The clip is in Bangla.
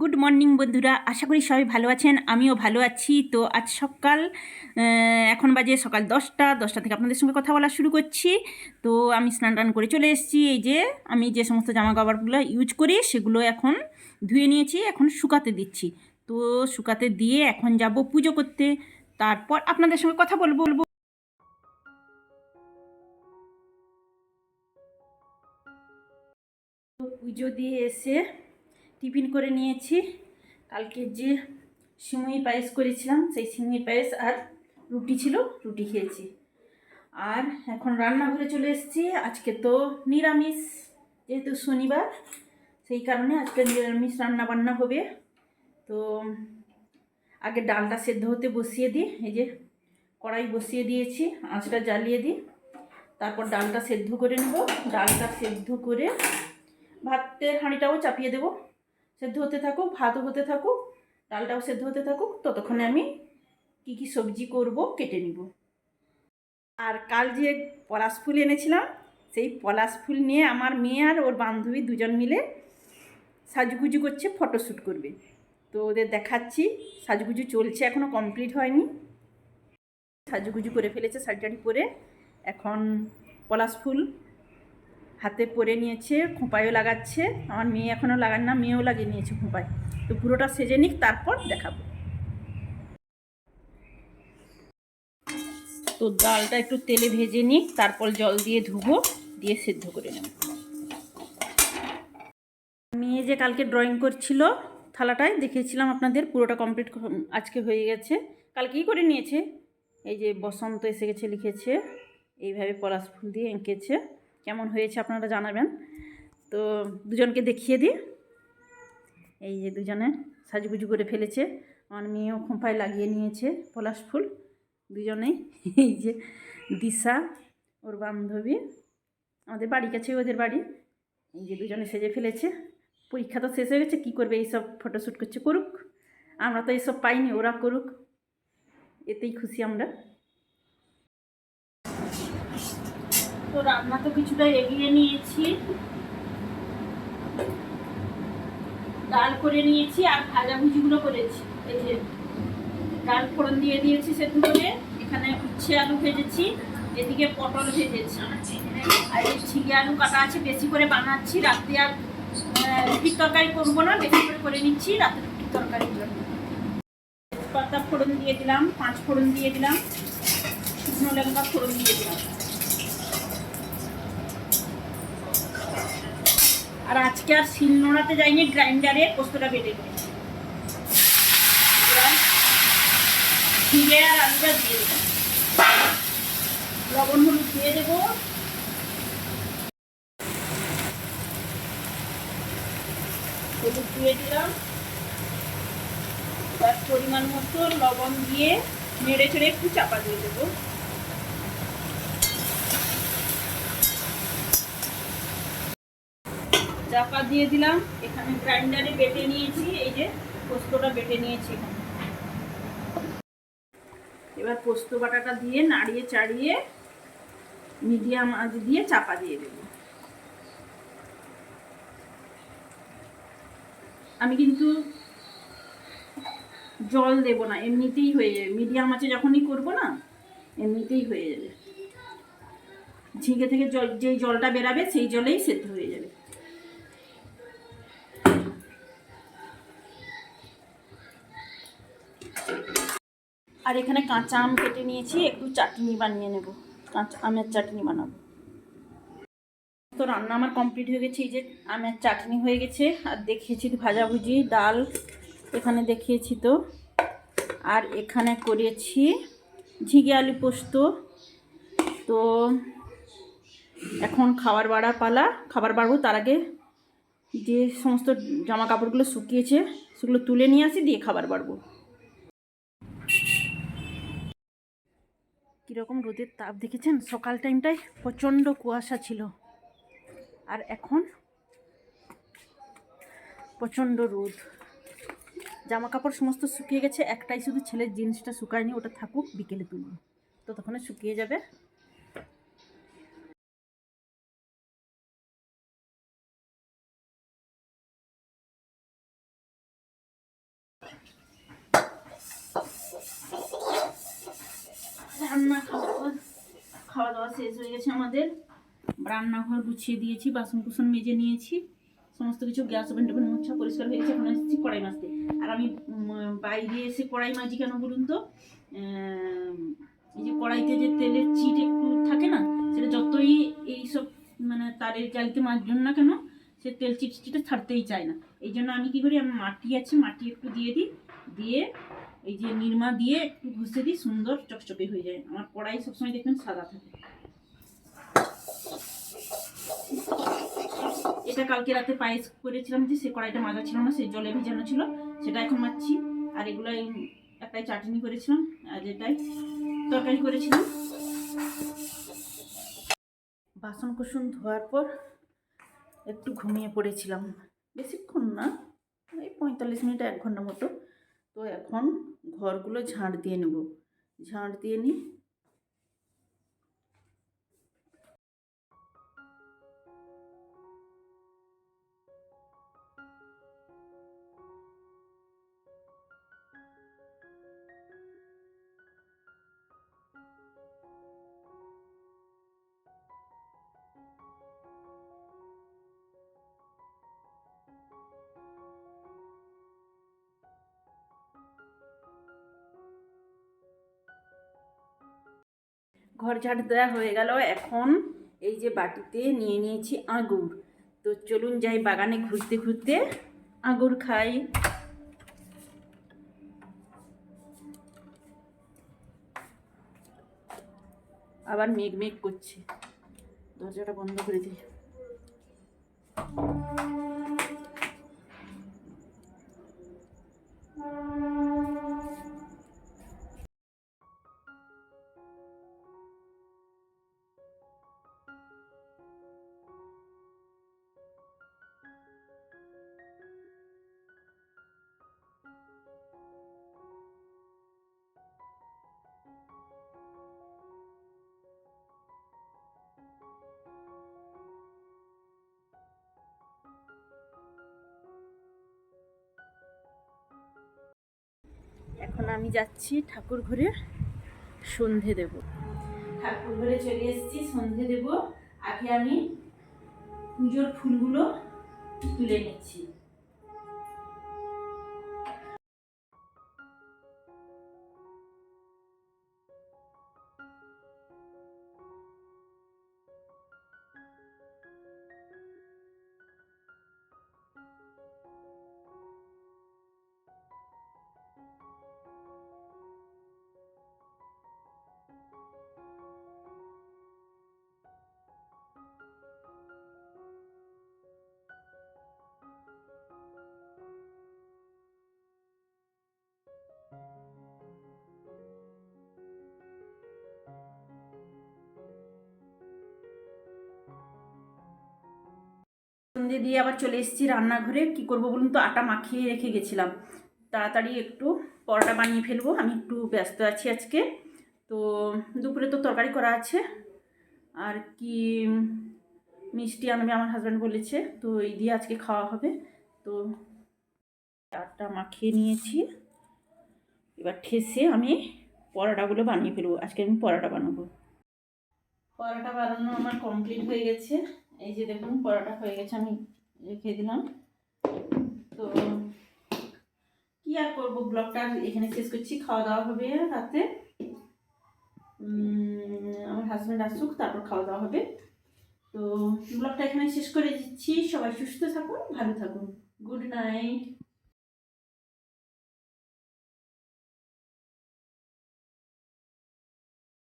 গুড মর্নিং বন্ধুরা। আশা করি সবাই ভালো আছেন, আমিও ভালো আছি। তো আজ সকাল এখন বাজে সকাল দশটা দশটা থেকে আপনাদের সঙ্গে কথা বলা শুরু করছি। তো আমি স্নান টান করে চলে এসেছি। এই যে আমি যে সমস্ত জামা কাপড়গুলো ইউজ করি, সেগুলো এখন ধুয়ে নিয়েছি, এখন শুকাতে দিচ্ছি। তো শুকাতে দিয়ে এখন যাব পুজো করতে। তারপর আপনাদের সঙ্গে কথা বলব বলব। পুজো দিয়ে এসে টিফিন করে নিয়েছি। কালকে যে সিমুই পায়েস করেছিলাম, সেই সিমুই পায়েস আর রুটি ছিল, রুটি খেয়েছি। আর এখন রান্নাঘরে চলে এসেছি। আজকে তো নিরামিষ, যেহেতু শনিবার, সেই কারণে আজকে নিরামিষ রান্না বান্না হবে। তো আগে ডালটা সেদ্ধ হতে বসিয়ে দিই, এই যে কড়াই বসিয়ে দিয়েছি, আঁচটা জ্বালিয়ে দিই। তারপর ডালটা সেদ্ধ করে নেব। ডালটা সেদ্ধ করে ভাতের হাঁড়িটাও চাপিয়ে দেবো। সেদ্ধ হতে থাকুক, ভাতও হতে থাকুক, ডালটাও সেদ্ধ হতে থাকুক, ততক্ষণে আমি কি কি সবজি করব কেটে নিব। আর কাল যে পলাশ ফুল এনেছিলাম, সেই পলাশ ফুল নিয়ে আমার মেয়ে আর ওর বান্ধবী দুজন মিলে সাজুগুজু করছে, ফটোশ্যুট করবে। তো ওদের দেখাচ্ছি, সাজুগুজু চলছে এখনও কমপ্লিট হয়নি। সাজুগুজু করে ফেলেছে শাড়ি পরে এখন পলাশ ফুল হাতে পরে নিয়েছে, খোঁপায়ও লাগাচ্ছে। আমার মেয়ে এখনও লাগান না, মেয়েও লাগিয়ে নিয়েছে খোঁপায়। তো পুরোটা সেজে নিক, তারপর দেখাবো। তো ডালটা একটু তেলে ভেজে নিক, তারপর জল দিয়ে ধুবো, দিয়ে সেদ্ধ করে নেব। মেয়ে যে কালকে ড্রয়িং করছিল থালাটায় দেখেছিলাম আপনাদের, পুরোটা কমপ্লিট আজকে হয়ে গেছে। কালকেই করে নিয়েছে। এই যে বসন্ত এসে গেছে, লিখেছে। এইভাবে পলাশ ফুল দিয়ে এঁকেছে। কেমন হয়েছে আপনারা জানাবেন। তো দুজনকে দেখিয়ে দিই। এই যে দুজনে সাজুগুজু করে ফেলেছে। আমার মেয়েও খোঁপায় লাগিয়ে নিয়েছে পলাশ ফুল। দুজনেই। এই যে দিশা, ওর বান্ধবী। আমাদের বাড়ি কাছে ওদের বাড়ি। এই যে দুজনে সেজে ফেলেছে। পরীক্ষা তো শেষ হয়ে গেছে, কী করবে? এইসব ফটোশ্যুট করছে, করুক। আমরা তো এইসব পাইনি, ওরা করুক। এতেই খুশি আমরা। তো রান্না তো কিছুটা এগিয়ে নিয়েছি। ডাল করে নিয়েছি আর ভাজাভুজিগুলো করেছি। এই যে ডাল ফোড়ন দিয়ে দিয়েছি করে এখানে উচ্ছে আলু ভেজেছি, এদিকে পটল ভেজেছি। আর এই ঝিঙে আলু কাটা আছে, বেশি করে বানাচ্ছি। রাত্রে আর রুটির তরকারি করব না, বেশি করে করে নিচ্ছি রাত্রে রুটির তরকারিগুলো পাতা ফোড়ন দিয়ে দিলাম, পাঁচ ফোড়ন দিয়ে দিলাম, শুকনো লঙ্কা ফোড়ন দিয়ে দিলাম। আর আজকে আর শিলনোড়াতে যাইনি, গ্রাইন্ডারে পোস্তটা বেটে জিরে আর আলুটা দিয়ে দেবো। লবণ হলুদ দিয়ে দেবো। হলুদ দিয়ে দিলাম। এবার পরিমাণ মতো লবণ দিয়ে নেড়ে চেড়ে একটু চাপা দিয়ে দেবো। চাপা দিয়ে দিলাম। এখানে গ্রাইন্ডারে বেটে নিয়েছি, এই যে পোস্তটা বেটে নিয়েছি এবার পোস্ত বাটাটা দিয়ে নাড়িয়ে চাড়িয়ে মিডিয়াম আঁচ দিয়ে চাপা দিয়ে দেব। আমি কিন্তু জল দেব না, এমনিতেই হয়ে যাবে। মিডিয়াম আঁচে যখনই করব না, এমনিতেই হয়ে যাবে। ঝিঙে থেকে জল, যেই জলটা বেরাবে, সেই জলেই সেদ্ধ হয়ে যাবে। আর এখানে কাঁচা আম কেটে নিয়েছি, একটু চাটনি বানিয়ে নেব। কাঁচা আমের চাটনি বানাবো। তো রান্না আমার কমপ্লিট হয়ে গেছে, এই যে আমের চাটনি হয়ে গেছে, আর দেখিয়েছি ভাজাভুজি, ডাল এখানে দেখিয়েছি তো। আর এখানে করেছি ঝিঙে আলু পোস্ত। তো এখন খাবার বাড়া পালা, খাবার বাড়বো তার আগে যে সমস্ত জামা কাপড়গুলো শুকিয়েছে, সেগুলো তুলে নিয়ে আসি, দিয়ে খাবার বাড়বো। কীরকম রোদের তাপ দেখেছেন? সকাল টাইমটায় প্রচণ্ড কুয়াশা ছিল। আর এখন প্রচণ্ড রোদ। জামা কাপড় সমস্ত শুকিয়ে গেছে, একটাই শুধু ছেলের জিন্সটা শুকায়নি, ওটা থাকুক, বিকেলে তুলব তখন শুকিয়ে যাবে রান্না খাওয়া খাওয়া দাওয়া শেষ হয়ে গেছে আমাদের। রান্নাঘর গুছিয়ে দিয়েছি বাসন কুসন মেজে নিয়েছি। সমস্ত কিছু গ্যাস ওভেন টোভেন মোছা পরিষ্কার হয়ে গেছে, এখন এসেছি কড়াই মাজতে আর আমি বাইরে এসে কড়াই মাজি কেন বলুন তো? এই যে কড়াইতে যে তেলের চিট একটু থাকে না, সেটা যতই এইসব মানে তারের জালিতে মাজুন না কেন, সে তেল চিটচিটে ছাড়তেই চায় না। এই জন্য আমি কি করি, আমার মাটি আছে, মাটি একটু দিয়ে দিই। দিয়ে এই যে নিরমা দিয়ে একটু ঘষে দিই, সুন্দর চকচকে হয়ে যায়। আমার কড়াই সবসময় দেখবেন সাদা থাকে। এটা কালকে রাতে পায়েস করেছিলাম যে, সে কড়াইটা মাজা ছিল না, সেই জলে ভিজানো ছিল, সেটা এখন মারছি আর এগুলো একটাই চাটনি করেছিলাম, আর যেটাই তরকারি করেছিলাম। বাসন কুসন ধোয়ার পর একটু ঘুমিয়ে পড়েছিলাম। বেশিক্ষণ না, এই পঁয়তাল্লিশ মিনিট এক ঘণ্টা মতো। তো এখন ঘরগুলো ঝাঁট দিয়ে নেব। ঝাঁট দিয়ে নিই। ঘর ঝাড় দেওয়া হয়ে গেল। এখন এই যে বাটিতে নিয়ে নিয়েছি আঙুর তো চলুন যাই বাগানে ঘুরতে ঘুরতে আঙুর খাই। আবার মেঘ মেঘ করছে। দরজাটা বন্ধ করে দিই এখন আমি যাচ্ছি ঠাকুর ঘরে সন্ধে দেব। ঠাকুর ঘরে চলে এসেছি, সন্ধে দেব। আগে আমি পুজোর ফুলগুলো তুলে নিচ্ছি। সন্ধে দিয়ে আবার চলে এসেছি রান্নাঘরে। কি করব বলুন তো? আটা মাখিয়ে রেখে গেছিলাম। তাড়াতাড়ি একটু পরোটা বানিয়ে ফেলব। আমি একটু ব্যস্ত আছি আজকে। তো দুপুরে তো তরকারি করা আছে। আর কি মিষ্টি আনবে আমার হাজব্যান্ড বলেছে। তো এই দিয়ে আজকে খাওয়া হবে। তো আটা মাখিয়ে নিয়েছি। এবার ঠেসে আমি পরোটাগুলো বানিয়ে ফেলব। আজকে আমি পরোটা বানাবো। পরোটা বানানো আমার কমপ্লিট হয়ে গেছে। এই যে দেখুন, পরোটা হয়ে গেছে, আমি রেখে দিলাম। তো কি আর করব? ব্লগটা এখানে শেষ করছি। খাওয়া দাওয়া হবে রাতে। আমার হাজব্যান্ড আসুক, তারপর খাওয়া দাওয়া হবে। তো ব্লগটা এখানে শেষ করে দিচ্ছি। সবাই সুস্থ থাকুন, ভালো থাকুন। Good night